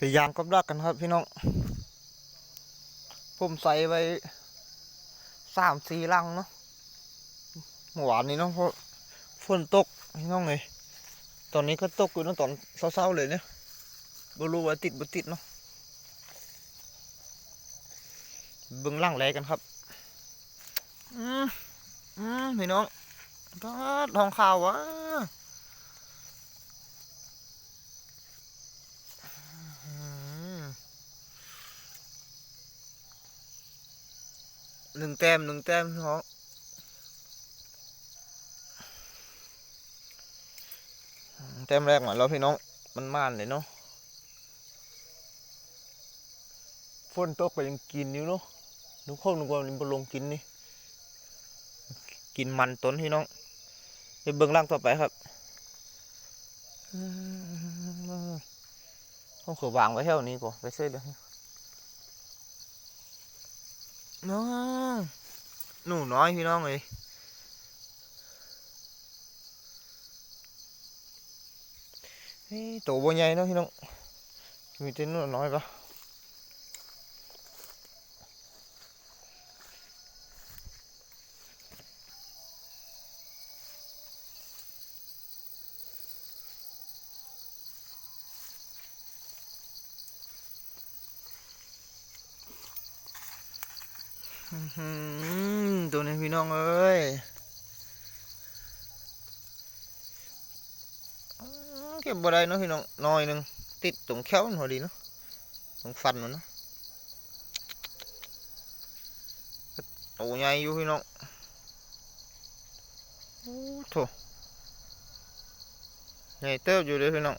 ไปยางกับดักกันครับพี่น้อง ผมใส่ไว้สามสี่ลังเนาะเมื่อวานนี้เนาะเพราะฝนตกพี่น้องเลยตอนนี้ก็ตกอยู่เนาะตอนเช้าๆเลยเนี่ยบรู้ว่าติดบ่ติดเนาะเบิ่งล่างแลกันครับ อืมอืมพี่น้องก็ทองข่าววะอืม หนึ่งแต้มหนึ่งแต้มพี่น้องแต้มแรกมาแล้วพี่น้องมันม่านเลยเนาะฝนตกก็ยังกินอยู่เนาะนุกข้องนุกว่ามันบ่ลงกินนี่กินมันต้นพี่น้องไปเบิ่งล่างต่อไปครับต้องขอวางไว้แถวนี้ก่อนไปเสื้อเดี๋ย น้องหนูน้อยพี่น้องเลยตัวบัวใหญ่เนาะพี่น้องมีแต่หนูน้อยปะ ตัวนี้พี่น้องเอ้ยเก็บบ่ได้เนาะพี่น้องน้อยหนึงติดตรงแข้วมันพอดีเนาะตรงฟันมันเนาะโอ้ใหญ่อยู่พี่น้องโอ้โถใหญ่เติบอยู่เลยพี่น้อง